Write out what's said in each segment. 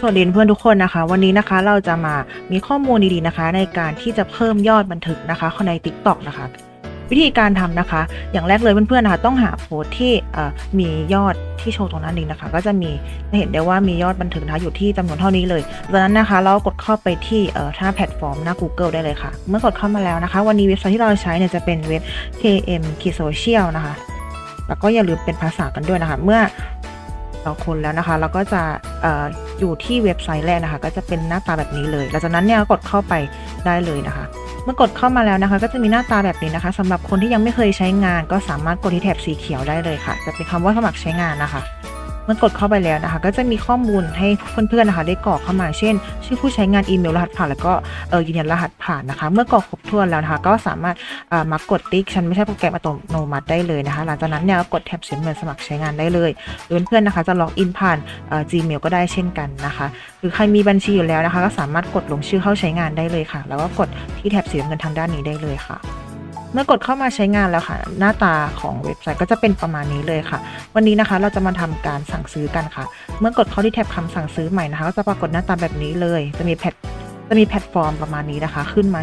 สวัสดีเพื่อนทุกคนนะคะ วันนี้นะคะเราจะมามีข้อมูลดีๆนะคะ ในการที่จะเพิ่มยอดบันทึกนะคะใน TikTok นะคะ วิธีการทำนะคะ อย่างแรกเลยเพื่อนๆนะคะต้องหาโพสที่มียอดที่โชว์ตรงนั้นนี้นะคะ ก็จะมีจะเห็นได้ว่ามียอดบันทึกนะคะอยู่ที่จำนวนเท่านี้เลยดังนั้นนะคะ เรากดเข้าไปที่ถ้าแพลตฟอร์มหน้า Google ได้เลยค่ะ เมื่อกดเข้ามาแล้วนะคะ วันนี้เว็บไซต์ที่เราใช้เนี่ยจะเป็นเว็บ KM k Social นะคะ แล้วก็อย่าลืมเป็นภาษากันด้วยนะคะ เมื่อเราคนแล้วนะคะ เราก็จะ อยู่ที่เว็บไซต์แรกนะคะ ก็จะเป็นหน้าตาแบบนี้เลยหลังจากนั้นเนี่ยกดเข้าไปได้เลยนะคะ เมื่อกดเข้ามาแล้วนะคะ ก็จะมีหน้าตาแบบนี้นะคะสำหรับคนที่ยังไม่เคยใช้งาน ก็สามารถกดที่แถบสีเขียวได้เลยค่ะ จะเป็นคำว่าสมัครใช้งานนะคะ เมื่อกดเข้าไปแล้วนะคะ ก็จะมีข้อมูลให้เพื่อนๆนะคะ ได้กรอกเข้ามาเช่น ชื่อผู้ใช้งานอีเมลรหัสผ่านแล้วก็เออยืนยันรหัสผ่านนะคะ เมื่อกรอกครบถ้วนแล้วนะคะ ก็สามารถมากดติ๊กฉันไม่ใช่โปรแกรมอัตโนมัติได้เลยนะคะ หลังจากนั้นเนี่ยก็กดแท็บสีน้ำเงินสมัครใช้งานได้เลยหรือเพื่อนๆนะคะ จะล็อกอินผ่านเอ่อ Gmail ก็ได้เช่นกันนะคะ หรือใครมีบัญชีอยู่แล้วนะคะ ก็สามารถกดลงชื่อเข้าใช้งานได้เลยค่ะ แล้วก็กดที่แท็บสีน้ำเงินทางด้านนี้ได้เลยค่ะ เมื่อกดเข้ามาใช้งานแล้วค่ะ หน้าตาของเว็บไซต์ก็จะเป็นประมาณนี้เลยค่ะ วันนี้นะคะเราจะมาทำการสั่งซื้อกันค่ะ เมื่อกดเข้าที่แท็บคำสั่งซื้อใหม่นะคะ ก็จะปรากฏหน้าตาแบบนี้เลย จะมีแพลตจะมีแพลตฟอร์มประมาณนี้นะคะ ขึ้นมา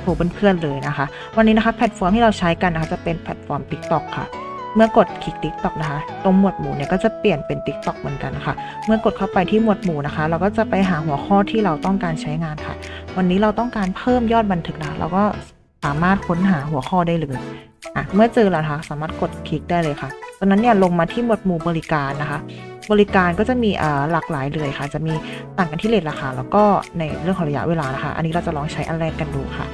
โผล่เพื่อนๆเลยนะคะ วันนี้นะคะแพลตฟอร์มที่เราใช้กันนะคะจะเป็นแพลตฟอร์ม TikTok ค่ะ เมื่อกดคลิก TikTok นะคะ ตรงหมวดหมู่เนี่ยก็จะเปลี่ยนเป็น TikTok เหมือนกันค่ะ เมื่อกดเข้าไปที่หมวดหมู่นะคะ เราก็จะไปหาหัวข้อที่เราต้องการใช้งานค่ะ วันนี้เราต้องการเพิ่มยอดบันทึกนะเราก็ สามารถค้นหาหัวข้อได้เลยอะเมื่อเจอแล้วนะคะสามารถกดคลิกได้เลยค่ะตอนนั้นเนี่ยลงมาที่หมวดหมู่บริการนะคะ บริการก็จะมีอ่าหลากหลายเลยค่ะ จะมีต่างกันที่เลทราคาแล้วก็ในเรื่องของระยะเวลานะคะ อันนี้เราจะลองใช้อันแรกกันดูค่ะ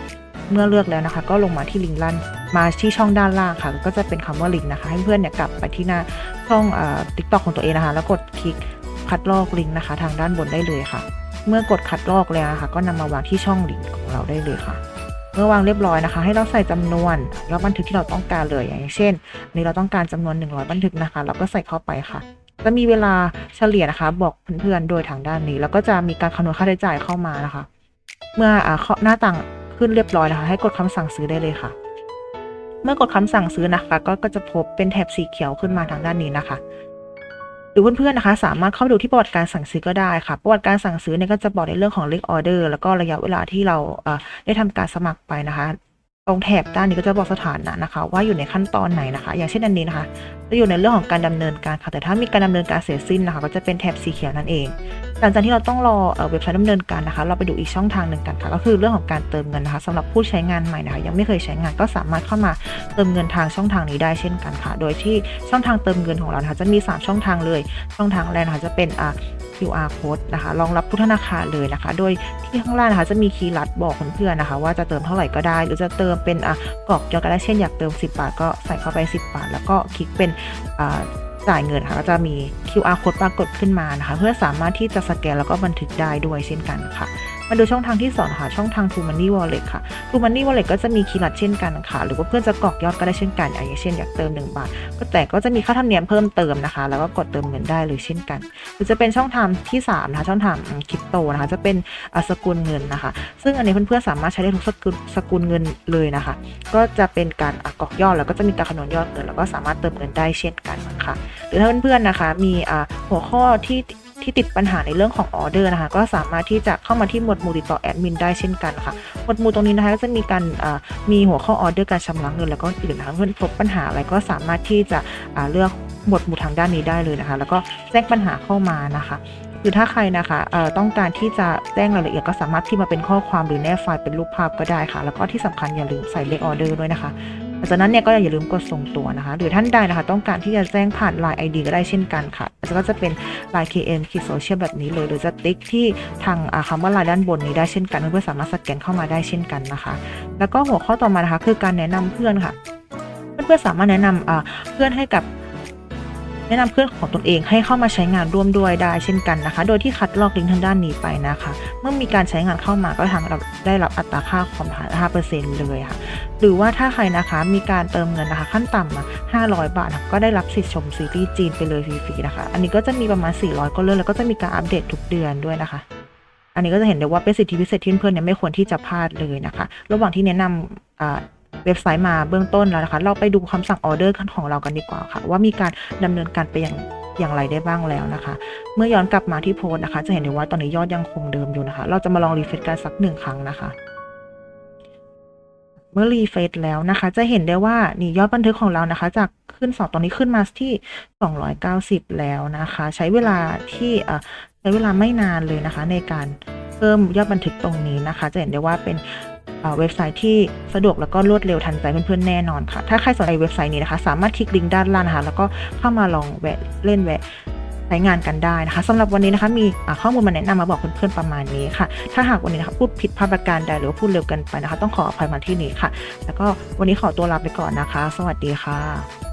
เมื่อเลือกแล้วนะคะ ก็ลงมาที่ลิงก์ลั่นมาที่ช่องด้านล่างค่ะ ก็จะเป็นคำว่าลิงก์นะคะ ให้เพื่อนเนี่ยกลับไปที่หน้าช่องติ๊กต็อกของตัวเองนะคะ แล้วกดคลิกคัดลอกลิงก์นะคะ ทางด้านบนได้เลยค่ะ เมื่อกดคัดลอกแล้วนะคะ ก็นำมาวางที่ช่องลิงก์ของเราได้เลยค่ะ เมื่อวางเรียบร้อยนะคะ ให้เราใส่จำนวนแล้วบันทึกที่เราต้องการเลยอย่างเช่นในเราต้องการจำนวน 100 บันทึกนะคะ เราก็ใส่เข้าไปค่ะ จะมีเวลาเฉลี่ยนะคะ บอกเพื่อนๆโดยทางด้านนี้ แล้วก็จะมีการคำนวณค่าใช้จ่ายเข้ามานะคะ เมื่ออ่าข้อหน้าต่างขึ้นเรียบร้อยนะคะ ให้กดคำสั่งซื้อได้เลยค่ะ เมื่อกดคำสั่งซื้อนะคะ ก็จะพบเป็นแถบสีเขียวขึ้นมาทางด้านนี้นะคะ หรือเพื่อนๆนะคะ สามารถเข้าไปดูที่ประวัติการสั่งซื้อก็ได้ค่ะ ประวัติการสั่งซื้อเนี่ยก็จะบอกในเรื่องของเลขออเดอร์แล้วก็ระยะเวลาที่เราเอ่อได้ทำการสมัครไปนะคะ ตรงแถบด้านนี้ก็จะบอกสถานะนะคะ ว่าอยู่ในขั้นตอนไหนนะคะ อย่างเช่นอันนี้นะคะจะอยู่ในเรื่องของการดำเนินการค่ะแต่ถ้ามีการดำเนินการเสร็จสิ้นนะคะ ก็จะเป็นแถบสีเขียวนั่นเอง หลังจากที่เราต้องรอเว็บไซต์ดำเนินการนะคะ เราไปดูอีกช่องทางหนึ่งกันค่ะ ก็คือเรื่องของการเติมเงินนะคะสำหรับผู้ใช้งานใหม่นะคะ ยังไม่เคยใช้งานก็สามารถเข้ามาเติมเงินทางช่องทางนี้ได้เช่นกันค่ะ โดยที่ช่องทางเติมเงินของเรานะคะจะมี 3 ช่องทางเลย ช่องทางแรกนะคะจะเป็นอ่า QR code นะคะ รองรับทุกธนาคารเลยนะคะ โดยที่ข้างล่างนะคะจะมีคีย์ลัดบอกเพื่อนๆนะคะ ว่าจะเติมเท่าไหร่ก็ได้ หรือจะเติมเป็นอะกรอกยอดก็ได้เช่นอยากเติม 10 บาทก็ใส่เข้าไป 10 บาท แล้วก็คลิกเป็นอ่า จ่ายเงินค่ะก็จะมี QR code ปรากฏขึ้นมานะคะ เพื่อสามารถที่จะสแกนแล้วก็บันทึกได้ด้วยเช่นกันค่ะ มาดูช่องทางที่2ค่ะ ช่องทาง True Money Wallet ค่ะ True Money Wallet ก็จะมีคีย์ลัดเช่นกันค่ะ หรือว่าเพื่อนจะกรอกยอดก็ได้เช่นกัน อย่างเช่นอยากเติม 1 บาท ก็แต่ก็จะมีค่าธรรมเนียมเพิ่มเติมนะคะ แล้วก็กดเติมเงินได้เลยเช่นกัน หรือจะเป็นช่องทางที่3นะคะ ช่องทางคริปโตนะคะ จะเป็นสกุลเงินนะคะ ซึ่งอันนี้เพื่อนๆสามารถใช้ได้ทุกสกุลสกุลเงินเลยนะคะ ก็จะเป็นการกรอกยอดแล้วก็จะมีการคำนวณยอดเงินแล้วก็สามารถเติมเงินได้เช่นกันนะคะ หรือถ้าเพื่อนๆนะคะ มีหัวข้อที่ ที่ติดปัญหาในเรื่องของออเดอร์นะคะ ก็สามารถที่จะเข้ามาที่หมวดหมู่ติดต่อแอดมินได้เช่นกันค่ะ หมวดหมู่ตรงนี้นะคะก็จะมีการมีหัวข้อออเดอร์การชำระเงินแล้วก็อื่นนะคะเพื่อนพบปัญหาอะไรก็สามารถที่จะเลือกหมวดหมู่ทางด้านนี้ได้เลยนะคะ แล้วก็แจ้งปัญหาเข้ามานะคะหรือถ้าใครนะคะต้องการที่จะแจ้งรายละเอียดก็สามารถพิมพ์มาเป็นข้อความหรือแนบไฟล์เป็นรูปภาพก็ได้ค่ะ แล้วก็ที่สำคัญอย่าลืมใส่เลขออเดอร์ด้วยนะคะ ลังจากนั้นเนี่ยก็อย่าลืมกดส่งตัวนะคะ หรือท่านใดนะคะ ต้องการที่จะแจ้งผ่าน Line ID ก็ได้เช่นกันค่ะจะก็จะเป็น Line KM ขีดโซเชียลแบบนี้เลยหรือจะติ๊กที่ทางอ่าคำว่า Line ด้านบนนี้ได้เช่นกันเพื่อนๆสามารถสแกนเข้ามาได้เช่นกันนะคะ แล้วก็หัวข้อต่อมานะคะ คือการแนะนำเพื่อนค่ะ เพื่อนๆสามารถแนะนำเพื่อนให้กับ แนะนำเพื่อนของตนเองให้เข้ามาใช้งานร่วมด้วยได้เช่นกันนะคะ โดยที่คัดลอกลิงก์ทางด้านนี้ไปนะคะ เมื่อมีการใช้งานเข้ามาก็ทางเราได้รับอัตราค่าคอม5%เลยค่ะ หรือว่าถ้าใครนะคะมีการเติมเงินนะคะ ขั้นต่ำ500 บาทก็ได้รับสิทธิ์ชมซีรีส์จีนไปเลยฟรีๆนะคะ อันนี้ก็จะมีประมาณ 400 ก็เรื่องแล้วก็จะมีการอัปเดตทุกเดือนด้วยนะคะอันนี้ก็จะเห็นได้ว่าเป็นสิทธิพิเศษที่เพื่อนๆเนี่ยไม่ควรที่จะพลาดเลยนะคะ ระหว่างที่แนะนำ เว็บไซต์มาเบื้องต้นแล้วนะคะ เราไปดูคำสั่งออเดอร์ของเรากันดีกว่าค่ะ ว่ามีการดำเนินการไปอย่างอย่างไรได้บ้างแล้วนะคะ เมื่อย้อนกลับมาที่โพสต์นะคะ จะเห็นได้ว่าตอนนี้ยอดยังคงเดิมอยู่นะคะ เราจะมาลองรีเฟรชกันสักหนึ่งครั้งนะคะเมื่อรีเฟรชแล้วนะคะ จะเห็นได้ว่านี่ยอดบันทึกของเรานะคะ จากขึ้นสองตอนนี้ขึ้นมาที่ 290 แล้วนะคะ ใช้เวลาที่ใช้เวลาไม่นานเลยนะคะ ในการเพิ่มยอดบันทึกตรงนี้นะคะ จะเห็นได้ว่าเป็น เว็บไซต์ที่สะดวกแล้วก็รวดเร็วทันใจเพื่อนๆแน่นอนค่ะ ถ้าใครสนใจเว็บไซต์นี้นะคะ สามารถคลิกลิงก์ด้านล่างนะคะแล้วก็เข้ามาลองแวะเล่นแวะใช้งานกันได้นะคะสำหรับวันนี้นะคะมีข้อมูลมาแนะนำมาบอกเพื่อนๆประมาณนี้ค่ะ ถ้าหากวันนี้นะคะพูดผิดพลาดประการใดหรือว่าพูดเร็วกันไปนะคะ ต้องขออภัยมาที่นี้ค่ะ แล้วก็วันนี้ขอตัวลาไปก่อนนะคะ สวัสดีค่ะ